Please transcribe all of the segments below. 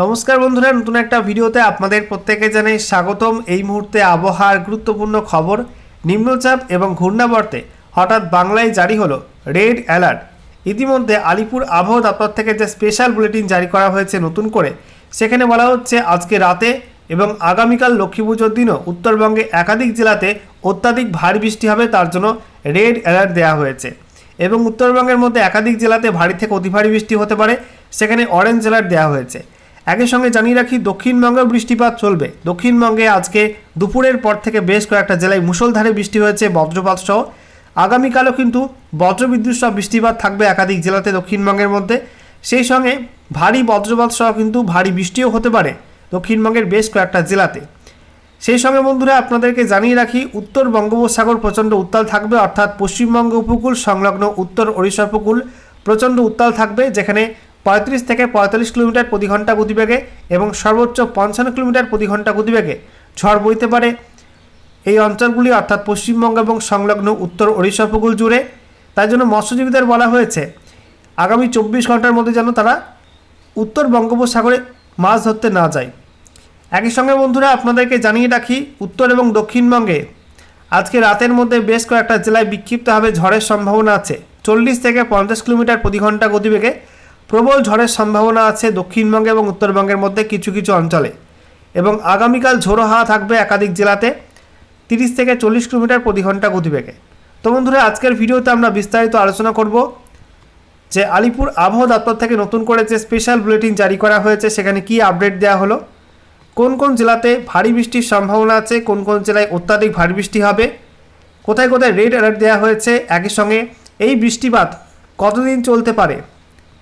নমস্কার বন্ধুরা, নতুন একটা ভিডিওতে আপনাদের প্রত্যেকে জানাই স্বাগতম। এই মুহূর্তে আবহাওয়ার গুরুত্বপূর্ণ খবর, নিম্নচাপ এবং ঘূর্ণাবর্তে হঠাৎ বাংলায় জারি হলো রেড অ্যালার্ট। ইতিমধ্যে আলিপুর আবহাওয়া দপ্তর থেকে যে স্পেশাল বুলেটিন জারি করা হয়েছে নতুন করে, সেখানে বলা হচ্ছে আজকে রাতে এবং আগামীকাল লক্ষ্মী পুজোর দিনও উত্তরবঙ্গে একাধিক জেলাতে অত্যাধিক ভারী বৃষ্টি হবে, তার জন্য রেড অ্যালার্ট দেওয়া হয়েছে। এবং উত্তরবঙ্গের মধ্যে একাধিক জেলাতে ভারী থেকে অতি ভারী বৃষ্টি হতে পারে, সেখানে অরেঞ্জ অ্যালার্ট দেওয়া হয়েছে। একই সঙ্গে জানিয়ে রাখি, দক্ষিণবঙ্গেও বৃষ্টিপাত চলবে। দক্ষিণবঙ্গে আজকে দুপুরের পর থেকে বেশ কয়েকটা জেলায় মুষলধারে বৃষ্টি হয়েছে, বজ্রপাত সহ। আগামীকালও কিন্তু বজ্রবিদ্যুৎ সহ বৃষ্টিপাত থাকবে একাধিক জেলাতে দক্ষিণবঙ্গের মধ্যে। সেই সঙ্গে ভারী বজ্রপাত সহ কিন্তু ভারী বৃষ্টিও হতে পারে দক্ষিণবঙ্গের বেশ কয়েকটা জেলাতে। সেই সঙ্গে বন্ধুরা, আপনাদেরকে জানিয়ে রাখি, উত্তর বঙ্গোপসাগর প্রচণ্ড উত্তাল থাকবে, অর্থাৎ পশ্চিমবঙ্গ উপকূল, সংলগ্ন উত্তর ওড়িশা উপকূল প্রচণ্ড উত্তাল থাকবে, যেখানে পঁয়ত্রিশ থেকে পঁয়তাল্লিশ কিলোমিটার প্রতি ঘণ্টা গতিবেগে এবং সর্বোচ্চ পঞ্চান্ন কিলোমিটার প্রতি ঘণ্টা গতিবেগে ঝড় বইতে পারে। এই অঞ্চলগুলি অর্থাৎ পশ্চিমবঙ্গ এবং সংলগ্ন উত্তর ওড়িশা উপকূল জুড়ে। তাই জন্য মৎস্যজীবীদের বলা হয়েছে, আগামী চব্বিশ ঘণ্টার মধ্যে যেন তারা উত্তর বঙ্গোপসাগরে মাছ ধরতে না যায়। একই সঙ্গে বন্ধুরা, আপনাদেরকে জানিয়ে রাখি, উত্তর এবং দক্ষিণবঙ্গে আজকে রাতের মধ্যে বেশ কয়েকটা জেলায় বিক্ষিপ্তভাবে ঝড়ের সম্ভাবনা আছে। চল্লিশ থেকে পঞ্চাশ কিলোমিটার প্রতি ঘণ্টা গতিবেগে প্রবল ঝড়ের সম্ভাবনা আছে দক্ষিণবঙ্গে এবং উত্তরবঙ্গের মধ্যে কিছু কিছু অঞ্চলে। এবং আগামীকাল ঝোড়ো হাওয়া থাকবে একাধিক জেলাতে, তিরিশ থেকে চল্লিশ কিলোমিটার প্রতি ঘণ্টা গতিবেগে। তো বন্ধুরা, আজকের ভিডিওতে আমরা বিস্তারিত আলোচনা করব যে আলিপুর আবহাওয়া দপ্তর থেকে নতুন করে যে স্পেশাল বুলেটিন জারি করা হয়েছে, সেখানে কি আপডেট দেওয়া হলো, কোন কোন জেলাতে ভারী বৃষ্টির সম্ভাবনা আছে, কোন কোন জেলায় অত্যাধিক ভারী বৃষ্টি হবে, কোথায় কোথায় রেড অ্যালার্ট দেওয়া হয়েছে, একই সঙ্গে এই বৃষ্টিপাত কতদিন চলতে পারে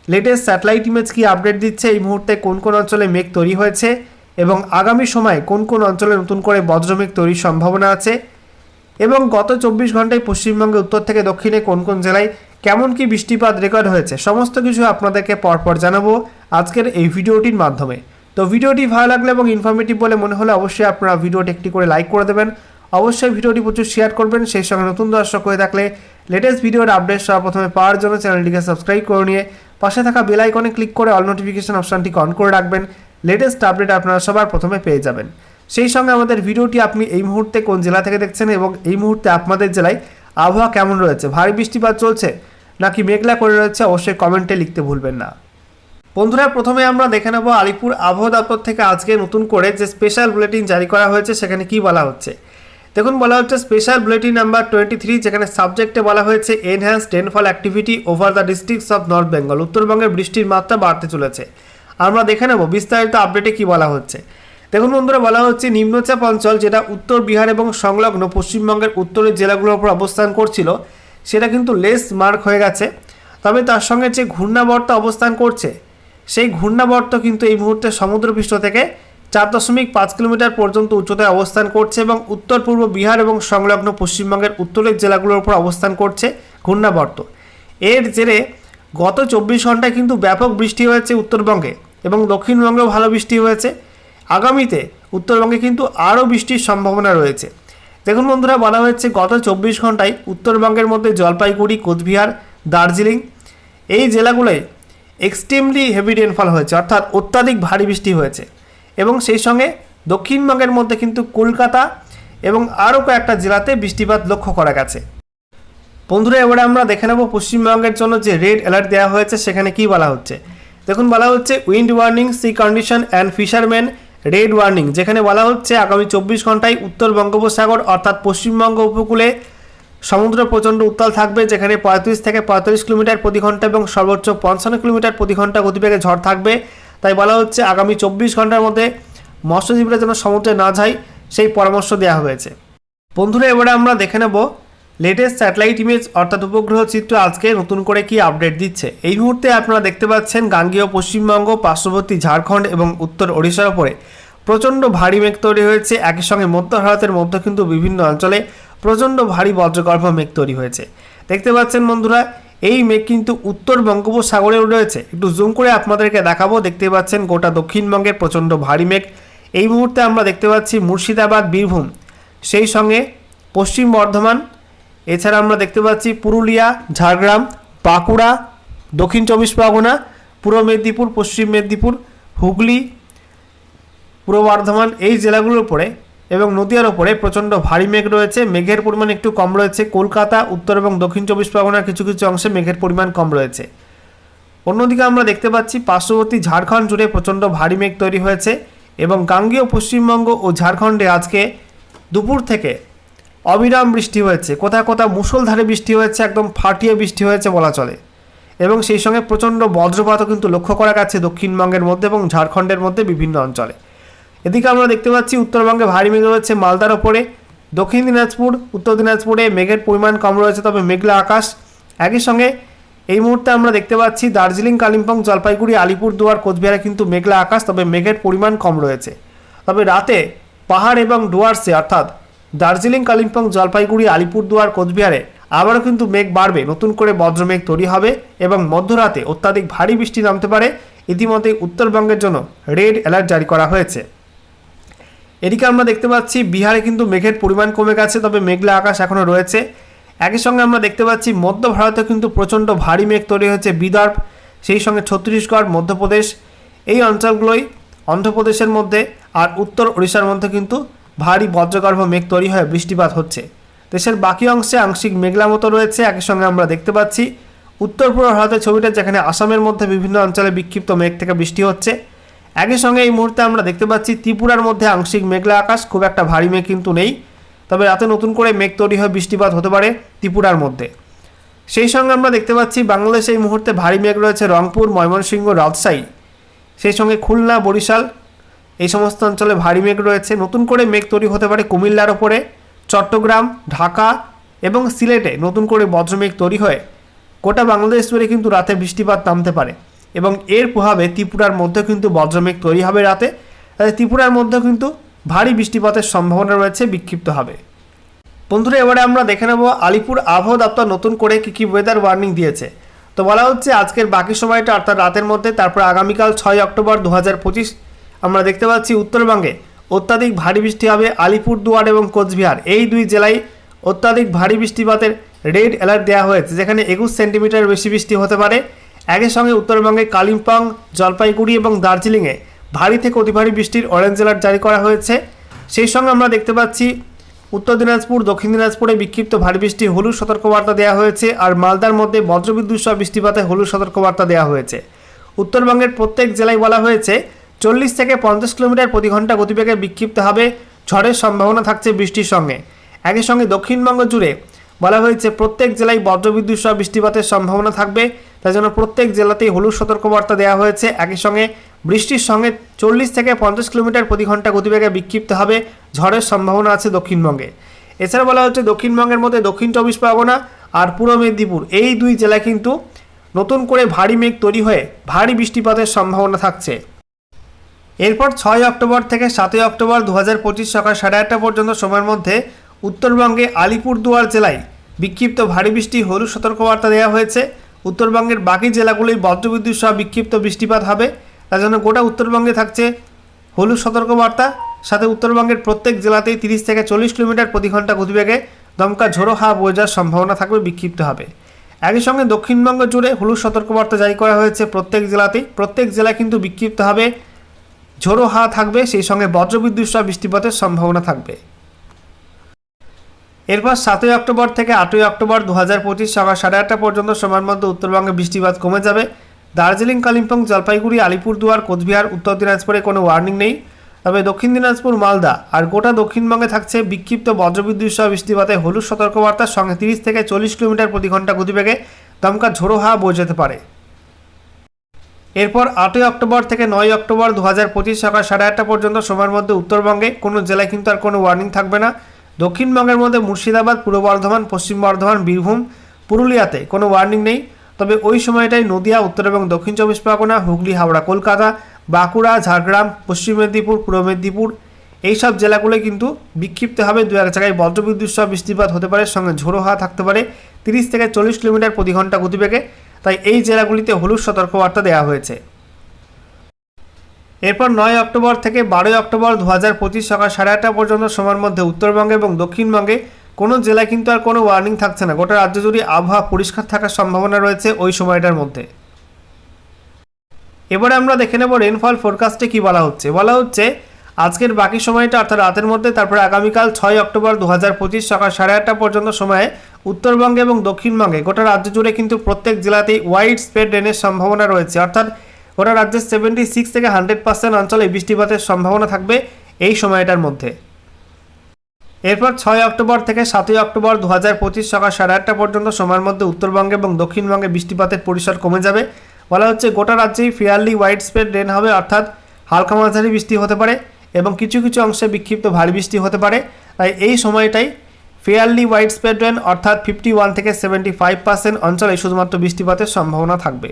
লেটেস্ট স্যাটেলাইট ইমেজ কি আপডেট দিচ্ছে? এই মুহূর্তে কোন কোন অঞ্চলে মেঘ তৈরি হয়েছে? এবং আগামী সময়ে কোন কোন অঞ্চলে নতুন করে বজ্রমেঘ তৈরির সম্ভাবনা আছে? এবং গত চব্বিশ ঘন্টায় পশ্চিমবঙ্গে উত্তর থেকে দক্ষিণে কোন কোন জেলায় কেমন কি বৃষ্টিপাত রেকর্ড হয়েছে? সমস্ত কিছু আপনাদেরকে পরপর জানাব আজকের এই ভিডিওটির মাধ্যমে। তো ভিডিওটি ভালো লাগলে এবং ইনফরমেটিভ বলে মনে হলে অবশ্যই আপনারা ভিডিওটি একটি করে লাইক করে দেবেন। অবশ্যই ভিডিওটি প্রচুর শেয়ার করবেন। সেই সঙ্গে নতুন দর্শক হয়ে থাকলে লেটেস্ট ভিডিওর আপডেট সবার প্রথমে পাওয়ার জন্য চ্যানেলটিকে সাবস্ক্রাইব করে নিয়ে পাশে থাকা বেল আইকনে ক্লিক করে অল নোটিফিকেশন অপশানটিকে অন করে রাখবেন। লেটেস্ট আপডেট আপনারা সবার প্রথমে পেয়ে যাবেন। সেই সঙ্গে আমাদের ভিডিওটি আপনি এই মুহূর্তে কোন জেলা থেকে দেখছেন এবং এই মুহূর্তে আপনাদের জেলায় আবহাওয়া কেমন রয়েছে? ভারী বৃষ্টিপাত চলছে নাকি মেঘলা করে রয়েছে? অবশ্যই কমেন্টে লিখতে ভুলবেন না। বন্ধুরা, প্রথমে আমরা দেখে নেব আলিপুর আবহাওয়া দপ্তর থেকে আজকে নতুন করে যে স্পেশাল বুলেটিন জারি করা হয়েছে, সেখানে কি বলা হচ্ছে? দেখুন, বলা হচ্ছে special bulletin number twenty three যেখানে সাবজেক্টে বলা হয়েছে enhance rainfall activity over the districts of north Bengal উত্তরবঙ্গের বৃষ্টির মাত্রা বাড়তে চলেছে। আমরা দেখে নেব, বিস্তারিত আপডেটে কি বলা হচ্ছে। দেখুন বন্ধুরা, বলা হচ্ছে নিম্নচাপ অঞ্চল, যেটা উত্তর বিহার এবং সংলগ্ন পশ্চিমবঙ্গের উত্তরের জেলাগুলোর উপর অবস্থান করছিল, সেটা কিন্তু লেস মার্ক হয়ে গেছে। তবে তার সঙ্গে যে ঘূর্ণাবর্ত অবস্থান করছে, সেই ঘূর্ণাবর্ত কিন্তু এই মুহূর্তে সমুদ্রপৃষ্ঠ থেকে চার দশমিক পাঁচ কিলোমিটার পর্যন্ত উচ্চতায় অবস্থান করছে এবং উত্তর পূর্ব বিহার এবং সংলগ্ন পশ্চিমবঙ্গের উত্তরের জেলাগুলোর উপর অবস্থান করছে ঘূর্ণাবর্ত। এর জেরে গত চব্বিশ ঘন্টায় কিন্তু ব্যাপক বৃষ্টি হয়েছে উত্তরবঙ্গে এবং দক্ষিণবঙ্গেও ভালো বৃষ্টি হয়েছে। আগামীতে উত্তরবঙ্গে কিন্তু আরও বৃষ্টির সম্ভাবনা রয়েছে। দেখুন বন্ধুরা, বলা হয়েছে গত চব্বিশ ঘন্টায় উত্তরবঙ্গের মধ্যে জলপাইগুড়ি, কোচবিহার, দার্জিলিং এই জেলাগুলোয় এক্সট্রিমলি হেভি রেনফল হয়েছে, অর্থাৎ অত্যাধিক ভারী বৃষ্টি হয়েছে। এবং সেই সঙ্গে দক্ষিণবঙ্গের মধ্যে কিন্তু কলকাতা এবং আরও কয়েকটা জেলাতে বৃষ্টিপাত লক্ষ্য করা গেছে। বন্ধুরা, এবারে আমরা দেখে নেব পশ্চিমবঙ্গের জন্য যে রেড অ্যালার্ট দেওয়া হয়েছে, সেখানে কি বলা হচ্ছে? দেখুন, বলা হচ্ছে wind warning, sea condition and fisherman, red warning, যেখানে বলা হচ্ছে আগামী চব্বিশ ঘন্টায় উত্তর বঙ্গোপসাগর অর্থাৎ পশ্চিমবঙ্গ উপকূলে সমুদ্র প্রচণ্ড উত্তাল থাকবে, যেখানে পঁয়ত্রিশ থেকে পঁয়তাল্লিশ কিলোমিটার প্রতি ঘণ্টা এবং সর্বোচ্চ পঞ্চান্ন কিলোমিটার প্রতি ঘণ্টা গতিবেগে ঝড় থাকবে। তাই বলা হচ্ছে আগামী চব্বিশ ঘণ্টার মধ্যে মৎস্যজীবীরা যেন সমুদ্রে না যায়, সেই পরামর্শ দেওয়া হয়েছে। বন্ধুরা, এবারে আমরা দেখে নেব লেটেস্ট স্যাটেলাইট ইমেজ অর্থাৎ উপগ্রহ চিত্র আজকে নতুন করে কি আপডেট দিচ্ছে। এই মুহূর্তে আপনারা দেখতে পাচ্ছেন গাঙ্গীয় পশ্চিমবঙ্গ, পার্শ্ববর্তী ঝাড়খণ্ড এবং উত্তর ওড়িশার ওপরে। প্রচণ্ড ভারী মেঘ তৈরি হয়েছে, একই সঙ্গে মধ্য ভারতের মধ্যে কিন্তু বিভিন্ন অঞ্চলে প্রচণ্ড ভারী বজ্রগর্ভ মেঘ তৈরি হয়েছে। দেখতে পাচ্ছেন বন্ধুরা এই মেঘ কিন্তু উত্তর বঙ্গোপসাগরেও রয়েছে। একটু জুম করে আপনাদেরকে দেখাবো। দেখতে পাচ্ছেন, গোটা দক্ষিণবঙ্গের প্রচণ্ড ভারী মেঘ। এই মুহূর্তে আমরা দেখতে পাচ্ছি মুর্শিদাবাদ, বীরভূম। সেই সঙ্গে পশ্চিম বর্ধমান, এছাড়া আমরা দেখতে পাচ্ছি পুরুলিয়া, ঝাড়গ্রাম, বাঁকুড়া, দক্ষিণ চব্বিশ পরগনা, পূর্ব মেদিনীপুর, পশ্চিম মেদিনীপুর, হুগলি, পূর্ব বর্ধমান, এই জেলাগুলোর উপরে এবং নদীয়ার ওপরে প্রচণ্ড ভারী মেঘ রয়েছে। মেঘের পরিমাণ একটু কম রয়েছে। কলকাতা, উত্তর এবং দক্ষিণ চব্বিশ পরগনার কিছু কিছু অংশে মেঘের পরিমাণ কম রয়েছে। অন্যদিকে আমরা দেখতে পাচ্ছি, পার্শ্ববর্তী ঝাড়খণ্ড জুড়ে প্রচণ্ড ভারী মেঘ তৈরি হয়েছে এবং গাঙ্গেয়, পশ্চিমবঙ্গ ও ঝাড়খণ্ডে আজকে দুপুর থেকে অবিরাম বৃষ্টি হয়েছে। কোথাও কোথাও মুষলধারে বৃষ্টি হয়েছে, একদম ফাটিয়ে বৃষ্টি হয়েছে বলা চলে। এবং সেই সঙ্গে প্রচণ্ড বজ্রপাতও কিন্তু লক্ষ্য করা গেছে দক্ষিণবঙ্গের মধ্যে এবং ঝাড়খণ্ডের মধ্যে বিভিন্ন অঞ্চলে। এদিকে আমরা দেখতে পাচ্ছি উত্তরবঙ্গে ভারী মেঘ রয়েছে মালদার ওপরে। দক্ষিণ দিনাজপুর, উত্তর দিনাজপুরে মেঘের পরিমাণ কম রয়েছে, তবে মেঘলা আকাশ। একই সঙ্গে এই মুহূর্তে আমরা দেখতে পাচ্ছি দার্জিলিং, কালিম্পং, জলপাইগুড়ি, আলিপুরদুয়ার, কোচবিহারে কিন্তু মেঘলা আকাশ, তবে মেঘের পরিমাণ কম রয়েছে। তবে রাতে পাহাড় এবং ডুয়ার্সে অর্থাৎ দার্জিলিং, কালিম্পং, জলপাইগুড়ি, আলিপুরদুয়ার, কোচবিহারে আবারও কিন্তু মেঘ বাড়বে। নতুন করে বজ্রমেঘ তৈরি হবে এবং মধ্যরাতে অত্যাধিক ভারী বৃষ্টি নামতে পারে। ইতিমধ্যে উত্তরবঙ্গের জন্য রেড অ্যালার্ট জারি করা হয়েছে। এদিকে আমরা দেখতে পাচ্ছি বিহারে কিন্তু মেঘের পরিমাণ কমে গেছে, তবে মেঘলা আকাশ এখনও রয়েছে। একই সঙ্গে আমরা দেখতে পাচ্ছি মধ্য ভারতে কিন্তু প্রচণ্ড ভারী মেঘ তৈরি হয়েছে বিদর্ভ, সেই সঙ্গে ছত্তিশগড়, মধ্যপ্রদেশ। এই অঞ্চলগুলোই অন্ধ্রপ্রদেশের মধ্যে আর উত্তর ওড়িশার মধ্যে কিন্তু ভারী বজ্রগর্ভ মেঘ তৈরি হয়ে বৃষ্টিপাত হচ্ছে। দেশের বাকি অংশে আংশিক মেঘলা মতো রয়েছে, একই সঙ্গে আমরা দেখতে পাচ্ছি উত্তর পূর্ব ভারতের ছবিটা যেখানে আসামের মধ্যে বিভিন্ন অঞ্চলে বিক্ষিপ্ত মেঘ থেকে বৃষ্টি হচ্ছে। একই সঙ্গে এই মুহূর্তে আমরা দেখতে পাচ্ছি ত্রিপুরার মধ্যে আংশিক মেঘলা আকাশ, খুব একটা ভারী মেঘ কিন্তু নেই। তবে রাতে নতুন করে মেঘ তৈরি হয়ে বৃষ্টিপাত হতে পারে ত্রিপুরার মধ্যে। সেই সঙ্গে আমরা দেখতে পাচ্ছি বাংলাদেশে এই মুহূর্তে ভারী মেঘ রয়েছে রংপুর, ময়মনসিংহ, রাজশাহী। সেই সঙ্গে খুলনা, বরিশাল, এই সমস্ত অঞ্চলে ভারী মেঘ রয়েছে। নতুন করে মেঘ তৈরি হতে পারে কুমিল্লার ওপরে, চট্টগ্রাম, ঢাকা এবং সিলেটে নতুন করে বজ্রমেঘ তৈরি হয়ে গোটা বাংলাদেশ জুড়ে কিন্তু রাতে বৃষ্টিপাত নামতে পারে। এবং এর প্রভাবে ত্রিপুরার মধ্যে কিন্তু বজ্রমেঘ তৈরি হবে রাতে। তাই ত্রিপুরার মধ্যে কিন্তু ভারী বৃষ্টিপাতের সম্ভাবনা রয়েছে, বিক্ষিপ্ত হবে। বন্ধুরা, এবারে আমরা দেখে নেব আলিপুর আবহাওয়া দপ্তর নতুন করে কী কী ওয়েদার ওয়ার্নিং দিয়েছে। তো বলা হচ্ছে আজকের বাকি সময়টা অর্থাৎ রাতের মধ্যে, তারপর আগামীকাল ছয় অক্টোবর দু হাজার পঁচিশ আমরা দেখতে পাচ্ছি উত্তরবঙ্গে অত্যাধিক ভারী বৃষ্টি হবে আলিপুরদুয়ার এবং কোচবিহার। এই দুই জেলায় অত্যাধিক ভারী বৃষ্টিপাতের রেড অ্যালার্ট দেওয়া হয়েছে, যেখানে একুশ সেন্টিমিটার বেশি বৃষ্টি হতে পারে। একই সঙ্গে উত্তরবঙ্গে কালিম্পং, জলপাইগুড়ি এবং দার্জিলিংয়ে ভারী থেকে অতি ভারী বৃষ্টির অরেঞ্জ অ্যালার্ট জারি করা হয়েছে। সেই সঙ্গে আমরা দেখতে পাচ্ছি, উত্তর দিনাজপুর, দক্ষিণ দিনাজপুরে বিক্ষিপ্ত ভারী বৃষ্টি হলুদ সতর্কবার্তা দেওয়া হয়েছে আর মালদার মধ্যে বজ্রবিদ্যুৎ সহ বৃষ্টিপাতে হলুদ সতর্কবার্তা দেওয়া হয়েছে। উত্তরবঙ্গের প্রত্যেক জেলায় বলা হয়েছে, চল্লিশ থেকে পঞ্চাশ কিলোমিটার প্রতি ঘণ্টা গতিবেগে বিক্ষিপ্ত হবে ঝড়ের সম্ভাবনা থাকছে বৃষ্টির সঙ্গে। একই সঙ্গে দক্ষিণবঙ্গ জুড়ে বলা হয়েছে, প্রত্যেক জেলায় বজ্রবিদ্যুৎ সহ বৃষ্টিপাতের সম্ভাবনা থাকবে তাই জন্য প্রত্যেক জেলাতেই হলুদ সতর্কবার্তা দেওয়া হয়েছে। একই সঙ্গে বৃষ্টির সঙ্গে চল্লিশ থেকে পঞ্চাশ কিলোমিটার প্রতি ঘণ্টা গতিবেগে বিক্ষিপ্ত হবে ঝড়ের সম্ভাবনা আছে দক্ষিণবঙ্গে। এছাড়া বলা হচ্ছে দক্ষিণবঙ্গের মধ্যে দক্ষিণ চব্বিশ পরগনা আর পূর্ব মেদিনীপুর, এই দুই জেলায় কিন্তু নতুন করে ভারী মেঘ তৈরি হয়ে ভারী বৃষ্টিপাতের সম্ভাবনা থাকছে। এরপর ছয় অক্টোবর থেকে সাতই অক্টোবর দু হাজার পঁচিশ সকাল সাড়ে আটটা পর্যন্ত সময়ের মধ্যে উত্তরবঙ্গে আলিপুরদুয়ার জেলায় বিক্ষিপ্ত ভারী বৃষ্টি হলুদ সতর্কবার্তা দেওয়া হয়েছে। উত্তরবঙ্গের বাকি জেলাগুলোই বজ্রবিদ্যুৎ সহ বিক্ষিপ্ত বৃষ্টিপাত হবে। তার জন্য গোটা উত্তরবঙ্গে থাকছে। হলুদ সতর্কবার্তা। সাথে উত্তরবঙ্গের প্রত্যেক জেলাতেই তিরিশ থেকে চল্লিশ কিলোমিটার প্রতি ঘণ্টা গতিবেগে দমকা ঝোড়ো হাওয়া বয়ে যাওয়ার সম্ভাবনা থাকবে, বিক্ষিপ্ত হবে। একই সঙ্গে দক্ষিণবঙ্গ জুড়ে হলুদ সতর্কবার্তা জারি করা হয়েছে প্রত্যেক জেলাতেই। প্রত্যেক জেলায় কিন্তু বিক্ষিপ্ত হবে। ঝোড়ো হাওয়া থাকবে, সেই সঙ্গে বজ্রবিদ্যুৎ সহ বৃষ্টিপাতের সম্ভাবনা থাকবে। এরপর সাতই অক্টোবর থেকে আটই অক্টোবর দু হাজার পঁচিশ সকাল সাড়ে আটটা পর্যন্ত সময়ের মধ্যে উত্তরবঙ্গে বৃষ্টিপাত কমে যাবে। দার্জিলিং, কালিম্পং, জলপাইগুড়ি, আলিপুরদুয়ার, কোচবিহার, উত্তর দিনাজপুরে কোনো ওয়ার্নিং নেই। তবে দক্ষিণ দিনাজপুর, মালদা আর গোটা দক্ষিণবঙ্গে থাকছে বিক্ষিপ্ত বজ্রবিদ্যুৎ সহ বৃষ্টিপাতে হলুদ সতর্কবার্তার সঙ্গে তিরিশ থেকে চল্লিশ কিলোমিটার প্রতি ঘণ্টা গতিবেগে দমকা ঝোড়ো হাওয়া বয়ে যেতে পারে। এরপর আটই অক্টোবর থেকে নয় অক্টোবর দু হাজার পঁচিশ সকাল সাড়ে আটটা পর্যন্ত সময়ের মধ্যে উত্তরবঙ্গে কোনো জেলায় কিন্তু আর কোনো ওয়ার্নিং থাকবে না। দক্ষিণবঙ্গের মধ্যে মুর্শিদাবাদ, পূর্ব বর্ধমান, পশ্চিম বর্ধমান, বীরভূম, পুরুলিয়াতে কোনো ওয়ার্নিং নেই। তবে ওই সময়টাই নদিয়া, উত্তর এবং দক্ষিণ চব্বিশ পরগনা, হুগলি, হাওড়া, কলকাতা, বাঁকুড়া, ঝাড়গ্রাম, পশ্চিম মেদিনীপুর, পূর্ব মেদিনীপুর এইসব জেলাগুলো কিন্তু বিক্ষিপ্ত হবে। দু এক জায়গায় বজ্রবিদ্যুৎ সহ বৃষ্টিপাত হতে পারে, সঙ্গে ঝোড়ো হাওয়া থাকতে পারে। তিরিশ থেকে চল্লিশ কিলোমিটার প্রতি ঘণ্টা গতিবেগে। তাই এই জেলাগুলিতে হলুদ সতর্কবার্তা দেওয়া হয়েছে। এরপর নয় অক্টোবর থেকে বারোই অক্টোবর দু হাজার পঁচিশ সকাল সাড়ে আটটা পর্যন্ত সময়ের মধ্যে উত্তরবঙ্গে এবং দক্ষিণবঙ্গে কোনো জেলায় কিন্তু আর কোনো ওয়ার্নিং থাকছে না। গোটা রাজ্য জুড়ে আবহাওয়া পরিষ্কার থাকার সম্ভাবনা রয়েছে ওই সময়টার মধ্যে। এবারে আমরা দেখে নেব রেনফল ফোরকাস্টে কি বলা হচ্ছে। বলা হচ্ছে, আজকের বাকি সময়টা অর্থাৎ রাতের মধ্যে, তারপরে আগামীকাল ছয় অক্টোবর দু হাজার পঁচিশ সকাল সাড়ে আটটা পর্যন্ত সময়ে উত্তরবঙ্গে এবং দক্ষিণবঙ্গে গোটা রাজ্য জুড়ে কিন্তু প্রত্যেক জেলাতেই ওয়াইড স্প্রেড রেনের সম্ভাবনা রয়েছে। অর্থাৎ গোটা রাজ্যের সেভেন্টি সিক্স থেকে হান্ড্রেড পার্সেন্ট অঞ্চলে বৃষ্টিপাতের সম্ভাবনা থাকবে এই সময়টার মধ্যে। এরপর ছয় অক্টোবর থেকে সাতই অক্টোবর দু হাজার পঁচিশ সকাল সাড়ে আটটা পর্যন্ত সময়ের মধ্যে উত্তরবঙ্গে এবং দক্ষিণবঙ্গে বৃষ্টিপাতের পরিসর কমে যাবে। বলা হচ্ছে গোটা রাজ্যেই ফেয়ারলি ওয়াইড স্প্রেড রেন হবে, অর্থাৎ হালকা মাঝারি বৃষ্টি হতে পারে এবং কিছু কিছু অংশে বিক্ষিপ্ত ভারী বৃষ্টি হতে পারে। তাই এই সময়টাই ফেয়ারলি ওয়াইড স্প্রেড রেন অর্থাৎ ফিফটি ওয়ান থেকে সেভেন্টি ফাইভ পার্সেন্ট অঞ্চলে শুধুমাত্র বৃষ্টিপাতের সম্ভাবনা থাকবে।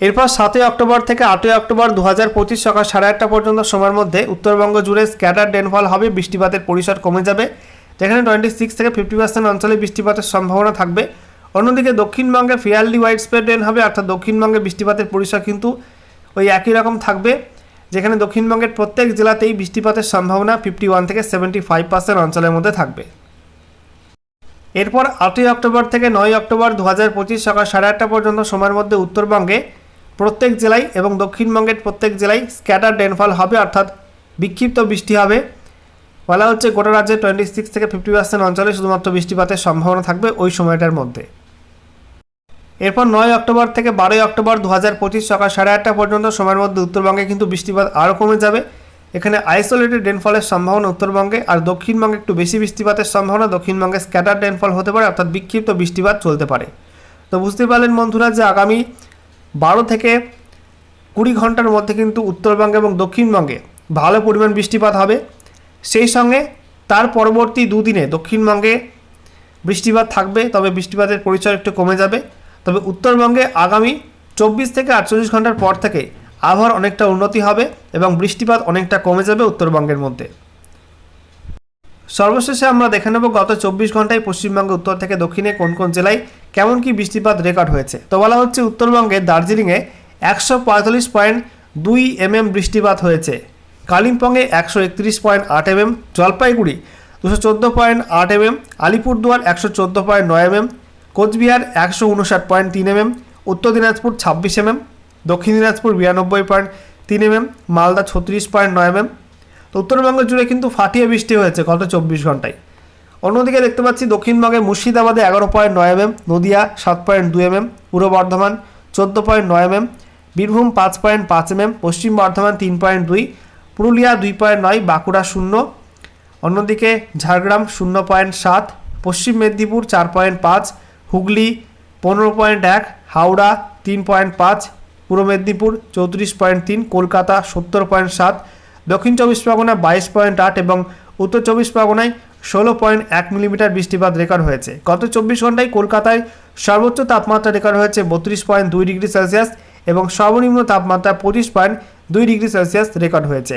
এরপর সাতই অক্টোবর থেকে আটই অক্টোবর দু হাজার পঁচিশ সকাল সাড়ে আটটা পর্যন্ত সময়ের মধ্যে উত্তরবঙ্গ জুড়ে স্ক্যাটার ডেনফল হবে, বৃষ্টিপাতের পরিসর কমে যাবে। যেখানে টোয়েন্টি সিক্স থেকে ফিফটি পার্সেন্ট অঞ্চলে বৃষ্টিপাতের সম্ভাবনা থাকবে। অন্যদিকে দক্ষিণবঙ্গে ফিয়ারলি ওয়াইড স্প্রেড রেন হবে, অর্থাৎ দক্ষিণবঙ্গে বৃষ্টিপাতের পরিসর কিন্তু ওই একই রকম থাকবে। যেখানে দক্ষিণবঙ্গের প্রত্যেক জেলাতেই বৃষ্টিপাতের সম্ভাবনা ফিফটি ওয়ান থেকে সেভেন্টি ফাইভ পার্সেন্ট অঞ্চলের মধ্যে থাকবে। এরপর আটই অক্টোবর থেকে নয় অক্টোবর দু হাজার পঁচিশ সকাল সাড়ে আটটা পর্যন্ত সময়ের মধ্যে উত্তরবঙ্গে প্রত্যেক জেলায় এবং দক্ষিণবঙ্গের প্রত্যেক জেলায় স্ক্যাটার ডেনফল হবে, অর্থাৎ বিক্ষিপ্ত বৃষ্টি হবে। বলা হচ্ছে গোটা রাজ্যে টোয়েন্টি সিক্স থেকে ফিফটি পার্সেন্ট অঞ্চলে শুধুমাত্র বৃষ্টিপাতের সম্ভাবনা থাকবে ওই সময়টার মধ্যে। এরপর নয় অক্টোবর থেকে বারোই অক্টোবর দু হাজার পঁচিশ সকাল সাড়ে আটটা পর্যন্ত সময়ের মধ্যে উত্তরবঙ্গে কিন্তু বৃষ্টিপাত আরও কমে যাবে। এখানে আইসোলেটেড রেনফলের সম্ভাবনা উত্তরবঙ্গে আর দক্ষিণবঙ্গে একটু বেশি বৃষ্টিপাতের সম্ভাবনা, দক্ষিণবঙ্গে স্ক্যাটার রেনফল হতে পারে, অর্থাৎ বিক্ষিপ্ত বৃষ্টিপাত চলতে পারে। তো বুঝতে পারলেন বন্ধুরা যে আগামী বারো থেকে কুড়ি ঘণ্টার মধ্যে কিন্তু উত্তরবঙ্গে এবং দক্ষিণবঙ্গে ভালো পরিমাণ বৃষ্টিপাত হবে। সেই সঙ্গে তার পরবর্তী দুদিনে দক্ষিণবঙ্গে বৃষ্টিপাত থাকবে, তবে বৃষ্টিপাতের পরিচয় একটু কমে যাবে। তবে উত্তরবঙ্গে আগামী চব্বিশ থেকে আটচল্লিশ ঘণ্টার পর থেকে আবহাওয়ার অনেকটা উন্নতি হবে এবং বৃষ্টিপাত অনেকটা কমে যাবে উত্তরবঙ্গের মধ্যে। সর্বশেষে আমরা দেখে নেব গত চব্বিশ ঘন্টায় পশ্চিমবঙ্গে, উত্তর থেকে দক্ষিণে কোন কোন জেলায় কেমন কি বৃষ্টিপাত রেকর্ড হয়েছে। তো বলা হচ্ছে উত্তরবঙ্গে দার্জিলিংয়ে একশো পঁয়তাল্লিশ পয়েন্ট দুই এমএম বৃষ্টিপাত হয়েছে। কালিম্পংয়ে একশো একত্রিশ পয়েন্ট আট এমএম, জলপাইগুড়ি দুশো চোদ্দ পয়েন্ট আট এমএম, আলিপুরদুয়ার একশো চোদ্দ পয়েন্ট নয় এমএম, কোচবিহার একশো উনষাট পয়েন্ট তিন এমএম, উত্তর দিনাজপুর ছাব্বিশ এমএম, দক্ষিণ দিনাজপুর বিরানব্বই পয়েন্ট তিন এমএম, মালদা ছত্রিশ পয়েন্ট নয় এমএম উত্তরবঙ্গ জুড়ে কিন্তু ফাটিয়ে বৃষ্টি হয়েছে গত চব্বিশ ঘন্টায়। অন্যদিকে দেখতে পাচ্ছি দক্ষিণবঙ্গে মুর্শিদাবাদে এগারো পয়েন্ট নয় এমএম, নদিয়া সাত পয়েন্ট দুই এমএম, পূর্ব বর্ধমান চোদ্দ পয়েন্ট নয় এমএম, বীরভূম পাঁচ পয়েন্ট পাঁচ এমএম, পশ্চিম বর্ধমান তিন পয়েন্ট দুই, পুরুলিয়া দুই পয়েন্ট নয়, বাঁকুড়া শূন্য, অন্যদিকে ঝাড়গ্রাম শূন্য পয়েন্ট সাত, পশ্চিম মেদিনীপুর চার পয়েন্ট পাঁচ, হুগলি পনেরো পয়েন্ট এক, হাওড়া তিন পয়েন্ট পাঁচ, পূর্ব মেদিনীপুর চৌত্রিশ পয়েন্ট তিন, কলকাতা সত্তর পয়েন্ট সাত দক্ষিণ চব্বিশ পরগনায় বাইশ পয়েন্ট আট এবং উত্তর চব্বিশ পরগনায় ষোলো পয়েন্ট এক মিলিমিটার বৃষ্টিপাত রেকর্ড হয়েছে। গত চব্বিশ ঘন্টায় কলকাতায় সর্বোচ্চ তাপমাত্রা রেকর্ড হয়েছে বত্রিশ পয়েন্ট দুই ডিগ্রি সেলসিয়াস এবং সর্বনিম্ন তাপমাত্রা পঁচিশ পয়েন্ট দুই ডিগ্রি সেলসিয়াস রেকর্ড হয়েছে।